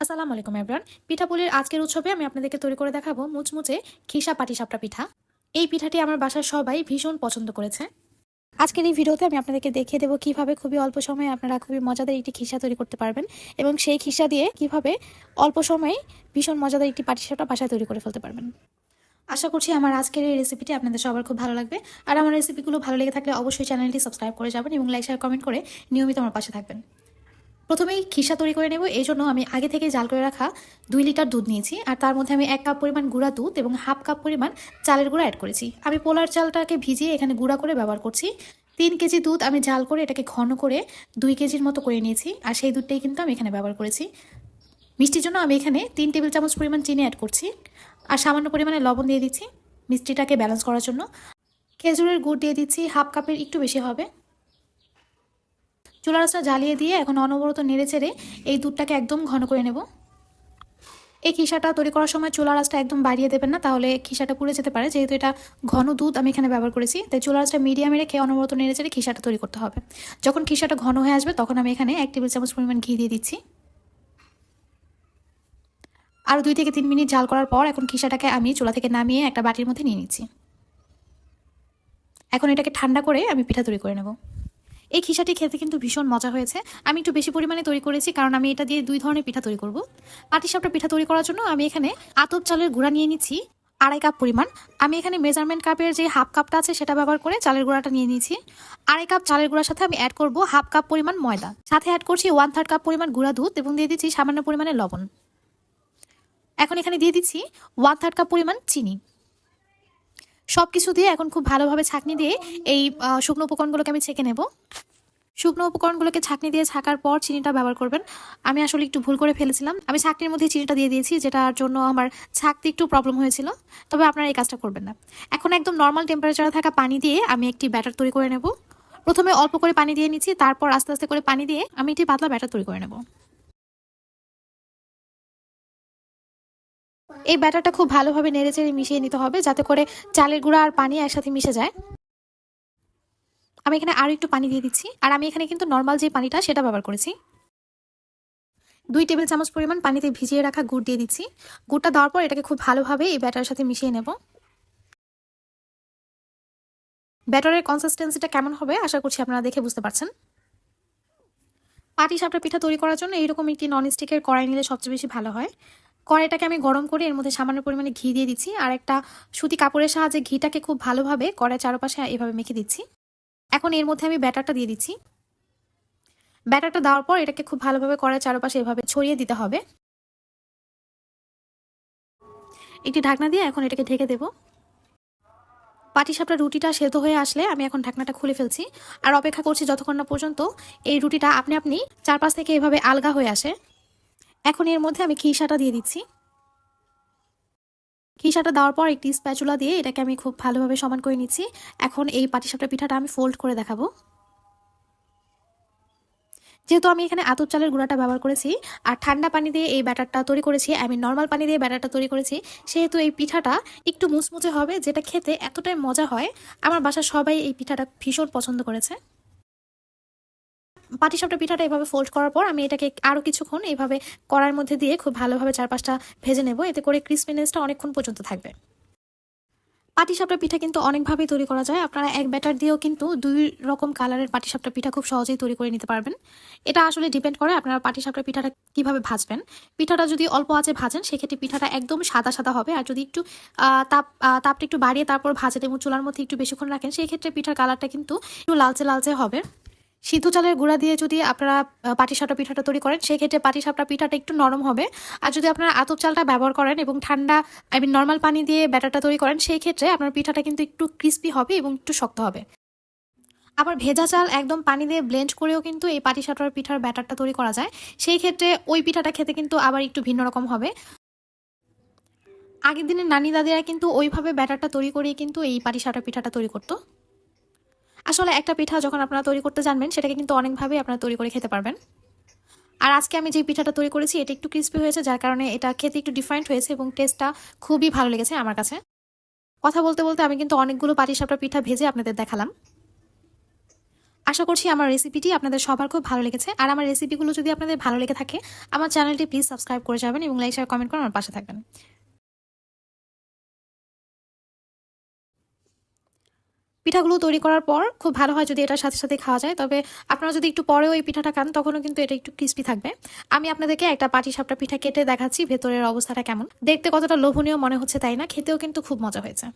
আসসালামু আলাইকুম এভরান পিঠাপুলির আজকের উৎসবে আমি আপনাদেরকে তৈরি করে দেখাবো মুচমুচে খিসা পাটিসাপটা পিঠা। এই পিঠাটি আমার বাসার সবাই ভীষণ পছন্দ করেছে। আজকের এই ভিডিওতে আমি আপনাদেরকে দেখিয়ে দেবো কীভাবে খুবই অল্প সময়ে আপনারা খুবই মজাদার একটি খিসা তৈরি করতে পারবেন এবং সেই খিসা দিয়ে কীভাবে অল্প সময়ে ভীষণ মজাদার একটি পাটিসাপটা বাসায় তৈরি করে ফেলতে পারবেন। আশা করছি আমার আজকের এই রেসিপিটি আপনাদের সবার খুব ভালো লাগবে। আর আমার রেসিপিগুলো ভালো লেগে থাকলে অবশ্যই চ্যানেলটি সাবস্ক্রাইব করে যাবেন এবং লাইক শেয়ার কমেন্ট করে নিয়মিত আমার পাশে থাকবেন। প্রথমেই খিসা তৈরি করে নেব, এই জন্য আমি আগে থেকে জাল করে রাখা দুই লিটার দুধ নিয়েছি। আর তার মধ্যে আমি এক কাপ পরিমাণ গুঁড়া দুধ এবং হাফ কাপ পরিমাণ চালের গুঁড়া অ্যাড করেছি। আমি পোলার চালটাকে ভিজিয়ে এখানে গুঁড়া করে ব্যবহার করছি। তিন কেজি দুধ আমি জাল করে এটাকে ঘন করে দুই কেজির মতো করে নিয়েছি, আর সেই দুধটাই কিন্তু আমি এখানে ব্যবহার করেছি। মিষ্টির জন্য আমি এখানে তিন টেবিল চামচ পরিমাণ চিনি অ্যাড করছি, আর সামান্য পরিমাণে লবণ দিয়ে দিচ্ছি মিষ্টিটাকে ব্যালেন্স করার জন্য। খেজুরের গুড় দিয়ে দিচ্ছি, হাফ কাপের একটু বেশি হবে। চুলা রাসটা জ্বালিয়ে দিয়ে এখন অনবরত নেড়ে চেড়ে এই দুধটাকে একদম ঘন করে নেব। এই খিসাটা তৈরি করার সময় চুলা রাসটা একদম বাড়িয়ে দেবেন না, তাহলে খিসাটা পুড়ে যেতে পারে। যেহেতু এটা ঘন দুধ, আমি এখানে ব্যবহার করেছি। তাই চুলা রাসটা মিডিয়ামে রেখে অনবরত নেড়ে চেড়ে খিসাটা তৈরি করতে হবে। যখন খিসাটা ঘন হয়ে আসবে, তখন আমি এখানে এক টেবিল চামচ পরিমাণ ঘি দিয়ে দিচ্ছি। আরও দুই থেকে তিন মিনিট জাল করার পর এখন খিসাটাকে আমি চুলা থেকে নামিয়ে একটা বাটির মধ্যে নিয়ে নিচ্ছি। এখন এটাকে ঠান্ডা করে আমি পিঠা তৈরি করে নেব। এই খিসাটি খেতে কিন্তু ভীষণ মজা হয়েছে। আমি একটু বেশি পরিমাণে তৈরি করেছি, কারণ আমি এটা দিয়ে দুই ধরনের পিঠা তৈরি করব। পাটিসাপটা পিঠা তৈরি করার জন্য আমি এখানে আতপ চালের গুঁড়া নিয়ে নিচ্ছি, আড়াই কাপ পরিমাণ। আমি এখানে মেজারমেন্ট কাপের যে হাফ কাপটা আছে সেটা ব্যবহার করে চালের গুঁড়াটা নিয়ে নিয়েছি আড়াই কাপ চালের গুঁড়ার সাথে আমি অ্যাড করব হাফ কাপ পরিমাণ ময়দা। সাথে অ্যাড করছি ওয়ান থার্ড কাপ পরিমাণ গুঁড়া দুধ এবং দিয়ে দিচ্ছি সামান্য পরিমাণে লবণ। এখন এখানে দিয়ে দিচ্ছি ওয়ান থার্ড কাপ পরিমাণ চিনি। সব কিছু দিয়ে এখন খুব ভালোভাবে ছাঁকনি দিয়ে এই শুকনো উপকরণগুলোকে আমি ছেঁকে নেব। শুকনো উপকরণগুলোকে ছাঁকনি দিয়ে ছাকার পর চিনিটা ব্যবহার করবেন। আমি আসলে একটু ভুল করে ফেলেছিলাম। আমি ছাঁকনির মধ্যে চিনিটা দিয়ে দিয়েছি, যেটার জন্য আমার ছাঁকতে একটু প্রবলেম হয়েছিল। তবে আপনারা এই কাজটা করবেন না। এখন একদম নর্মাল টেম্পারেচারে থাকা পানি দিয়ে আমি একটি ব্যাটার তৈরি করে নেব। প্রথমে অল্প করে পানি দিয়ে নিচ্ছি, তারপর আস্তে আস্তে করে পানি দিয়ে আমি একটি পাতলা ব্যাটার তৈরি করে নেব। এই ব্যাটারটা খুব ভালোভাবে নেড়ে চেড়ে মিশিয়ে নিতে হবে যাতে করে চালের গুঁড়া আর পানি একসাথে মিশে যায়। আমি এখানে আরও একটু পানি দিয়ে দিচ্ছি। আর আমি এখানে কিন্তু নর্মাল যে পানিটা সেটা ব্যবহার করেছি। দুই টেবিল চামচ পরিমাণ পানিতে ভিজিয়ে রাখা গুড় দিয়ে দিচ্ছি। গুড়টা দেওয়ার পর এটাকে খুব ভালোভাবে এই ব্যাটারের সাথে মিশিয়ে নেব। ব্যাটারের কনসিস্টেন্সিটা কেমন হবে আশা করছি আপনারা দেখে বুঝতে পারছেন। পাটি সাপটা পিঠা তৈরি করার জন্য এইরকম একটি ননস্টিকের কড়াই নিলে সবচেয়ে বেশি ভালো হয়। কড়াইটাকে আমি গরম করে এর মধ্যে সামান্য পরিমাণে ঘি দিয়ে দিচ্ছি আর একটা সুতি কাপড়ের সাহায্যে ঘিটাকে খুব ভালোভাবে কড়াই চারপাশে এভাবে মেখে দিচ্ছি। এখন এর মধ্যে আমি ব্যাটারটা দিয়ে দিচ্ছি। ব্যাটারটা দেওয়ার পর এটাকে খুব ভালোভাবে কড়াই চারপাশে এভাবে ছড়িয়ে দিতে হবে। একটি ঢাকনা দিয়ে এখন এটাকে ঢেকে দেব। পাটিসাপটা রুটিটা সেদ্ধ হয়ে আসলে আমি এখন ঢাকনাটা খুলে ফেলছি। আর অপেক্ষা করছি যতক্ষণ না পর্যন্ত এই রুটিটা আপনি আপনি চারপাশ থেকে এভাবে আলগা হয়ে আসে। এখন এর মধ্যে আমি খিসাটা দিয়ে দিচ্ছি। খিসাটা দেওয়ার পর একটি স্প্যাচুলা দিয়ে এটাকে আমি খুব ভালোভাবে সমান করে নিচ্ছি। এখন এই পাটিসাপটা পিঠাটা আমি ফোল্ড করে দেখাবো। যেহেতু আমি এখানে আতপ চালের গুঁড়াটা ব্যবহার করেছি আর ঠান্ডা পানি দিয়ে এই ব্যাটারটা তৈরি করেছি আমি নর্মাল পানি দিয়ে ব্যাটারটা তৈরি করেছি, সেহেতু এই পিঠাটা একটু মুচমুচে হবে, যেটা খেতে এতটাই মজা হয়। আমার বাসার সবাই এই পিঠাটা ভীষণ পছন্দ করেছে। পাটিসাপটা পিঠাটা এভাবে ফোল্ড করার পর আমি এটাকে আরও কিছুক্ষণ এইভাবে কড়ার মধ্যে দিয়ে খুব ভালোভাবে চারপাশটা ভেজে নেব। এতে করে ক্রিসপিনেসটা অনেকক্ষণ পর্যন্ত থাকবে। পাটিসাপটা পিঠা কিন্তু অনেকভাবেই তৈরি করা যায়। আপনারা এক ব্যাটার দিয়েও কিন্তু দুই রকম কালারের পাটিসাপটা পিঠা খুব সহজেই তৈরি করে নিতে পারবেন। এটা আসলে ডিপেন্ড করে আপনারা পাটিসাপটা পিঠাটা কীভাবে ভাজবেন। পিঠাটা যদি অল্প আছে ভাজেন, সেক্ষেত্রে পিঠাটা একদম সাদা সাদা হবে। আর যদি একটু তাপ তাপটা একটু বাড়িয়ে তারপর ভাজেন এবং চুলার মধ্যে একটু বেশিক্ষণ রাখেন সেই ক্ষেত্রে পিঠার কালারটা কিন্তু একটু লালচে লালচে হবে। সিদ্ধ চালের গুঁড়া দিয়ে যদি আপনারা পাটিসাপটা পিঠাটা তৈরি করেন সেই ক্ষেত্রে পাটিসাপটা পিঠাটা একটু নরম হবে। আর যদি আপনারা আতপ চালটা ব্যবহার করেন এবং ঠান্ডা, আই মিন নর্মাল পানি দিয়ে ব্যাটারটা তৈরি করেন সেই ক্ষেত্রে আপনার পিঠাটা কিন্তু একটু ক্রিস্পি হবে এবং একটু শক্ত হবে। আবার ভেজা চাল একদম পানি দিয়ে ব্লেন্ড করেও কিন্তু এই পাটিসাপটার পিঠার ব্যাটারটা তৈরি করা যায়। সেই ক্ষেত্রে ওই পিঠাটা খেতে কিন্তু আবার একটু ভিন্ন রকম হবে। আগের দিনের নানি দাদিরা কিন্তু ওইভাবে ব্যাটারটা তৈরি করেই কিন্তু এই পাটিসাপটা পিঠাটা তৈরি করতো। আসলে একটা পিঠা যখন আপনারা তৈরি করতে জানবেন, সেটাকে কিন্তু অনেকভাবেই আপনারা তৈরি করে খেতে পারবেন। আর আজকে আমি যে পিঠাটা তৈরি করেছি, এটা একটু ক্রিস্পি হয়েছে, যার কারণে এটা খেতে একটু ডিফারেন্ট হয়েছে এবং টেস্টটা খুবই ভালো লেগেছে আমার কাছে। কথা বলতে বলতে আমি কিন্তু অনেকগুলো পাটিসাপটা পিঠা ভেজে আপনাদের দেখালাম। আশা করছি আমার রেসিপিটি আপনাদের সবার খুব ভালো লেগেছে। আর আমার রেসিপিগুলো যদি আপনাদের ভালো লেগে থাকে, আমার চ্যানেলটি প্লিজ সাবস্ক্রাইব করে যাবেন এবং লাইক শেয়ার কমেন্ট করে আমার পাশে থাকবেন। পিঠাগুলো তৈরি করার পর খুব ভালো হয় যদি এটার সাথে সাথে খাওয়া যায়। তবে আপনারা যদি একটু পরেও এই পিঠাটা খান, তখনও কিন্তু এটা একটু ক্রিস্পি থাকবে। আমি আপনাদেরকে একটা পাটি সাপটা পিঠা কেটে দেখাচ্ছি, ভেতরের অবস্থাটা কেমন। দেখতে কতটা লোভনীয় মনে হচ্ছে তাই না, খেতেও কিন্তু খুব মজা হয়েছে।